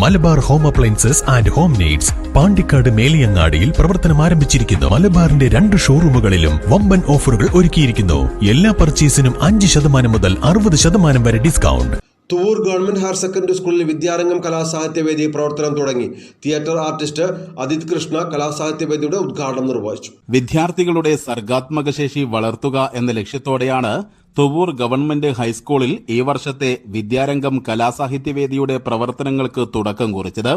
Malabar home appliances and home needs Pandikkad മേലിയങ്ങാടിയിൽ പ്രവർത്തനം ആരംഭിച്ചിരിക്കുന്നു. മലബാറിന്റെ രണ്ട് ഷോറൂമുകളിലും വമ്പൻ ഓഫറുകൾ ഒരുക്കിയിരിക്കുന്നു. എല്ലാ പർച്ചേസിനും അഞ്ച് ശതമാനം മുതൽ അറുപത് ശതമാനം വരെ discount. Thuvvur government higher secondary സ്കൂളിൽ വിദ്യാരംഗം കലാസാഹിത്യവേദി പ്രവർത്തനം തുടങ്ങി. തിയേറ്റർ ആർട്ടിസ്റ്റ് അദിത് കൃഷ്ണ കലാസാഹിത്യവേദിയുടെ ഉദ്ഘാടനം നിർവഹിച്ചു. വിദ്യാർത്ഥികളുടെ സർഗാത്മക ശേഷി വളർത്തുക എന്ന ലക്ഷ്യത്തോടെയാണ് തുവൂർ ഗവൺമെന്റ് ഹൈസ്കൂളിൽ ഈ വർഷത്തെ വിദ്യാരംഗം കലാസാഹിത്യവേദിയുടെ പ്രവർത്തനങ്ങൾക്ക് തുടക്കം കുറിച്ചത്.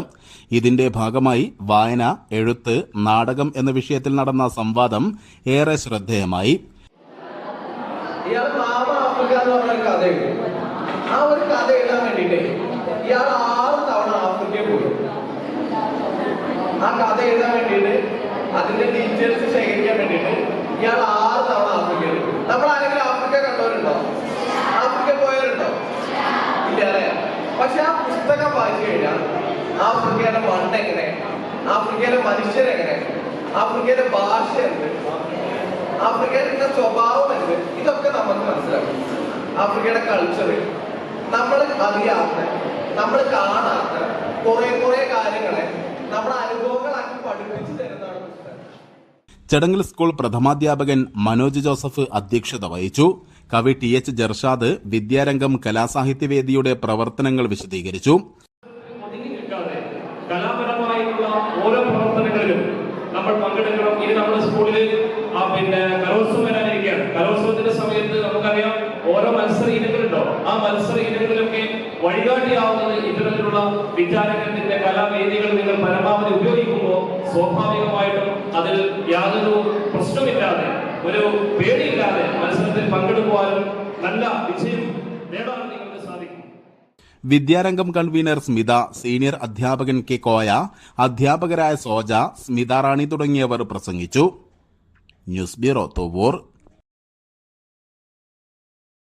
ഇതിന്റെ ഭാഗമായി വായന എഴുത്ത് നാടകം എന്ന വിഷയത്തിൽ നടന്ന സംവാദം ഏറെ ശ്രദ്ധേയമായി. കഥ ആ കഥ എഴുതാൻ വേണ്ടിയിട്ട് അതിന്റെ ഡീറ്റെയിൽസ് ശേഖരിക്കാൻ വേണ്ടിയിട്ട് ഇയാൾ ആറ് തവണ ആഫ്രിക്കയിൽ പോയി നമ്മൾ ആരെങ്കിലും ആഫ്രിക്ക കണ്ടവരുണ്ടോ ആഫ്രിക്ക പോയവരുണ്ടോ ഇല്ല അല്ലേ പക്ഷെ ആ പുസ്തകം വായിച്ചു കഴിഞ്ഞാൽ ആഫ്രിക്കയുടെ മണ്ണ് എങ്ങനെ? ആഫ്രിക്കയിലെ മനുഷ്യരെങ്ങനെ ആഫ്രിക്കയിലെ ഭാഷ എന്ത്? ആഫ്രിക്കയിലെ സ്വഭാവം എന്ത്? ഇതൊക്കെ നമുക്ക് മനസ്സിലാക്കും. ആഫ്രിക്കയുടെ കൾച്ചർ നമ്മൾ അറിയാത്ത നമ്മൾ കാണാത്ത കുറെ കുറെ കാര്യങ്ങളെ നമ്മുടെ അനുഭവങ്ങളാക്കി പഠിപ്പിച്ചു തരുന്നതാണ് പുസ്തകം. ചടങ്ങിൽ സ്കൂൾ പ്രഥമാധ്യാപകൻ മനോജ് ജോസഫ് അധ്യക്ഷത വഹിച്ചു. കവി ടി എച്ച് ജർഷാദ് വിദ്യാരംഗം കലാസാഹിത്യവേദിയുടെ പ്രവർത്തനങ്ങൾ വിശദീകരിച്ചു. കലാപരമായിട്ടുള്ള ഓരോ നമ്മൾ സ്കൂളിൽ ആ പിന്നെ കലോത്സവത്തിന്റെ സമയത്ത് നമുക്കറിയാം ഓരോ മത്സര ആ മത്സര കലാവേദികൾ നിങ്ങൾ പരമാവധി ഉപയോഗിക്കുമ്പോൾ സ്വാഭാവികമായിട്ടും അതിൽ യാതൊരു പ്രശ്നമില്ലാതെ ഒരു പേടിയില്ലാതെ മത്സരത്തിൽ പങ്കെടുക്കുവാനും നല്ല വിജയം നേടാനും നിങ്ങൾക്ക് സാധിക്കും. വിദ്യാരംഗം കൺവീനർ സ്മിത സീനിയർ അധ്യാപകൻ കെ കോയ അധ്യാപകരായ സോജ സ്മിത റാണി തുടങ്ങിയവർ പ്രസംഗിച്ചു. News bureau Thovoor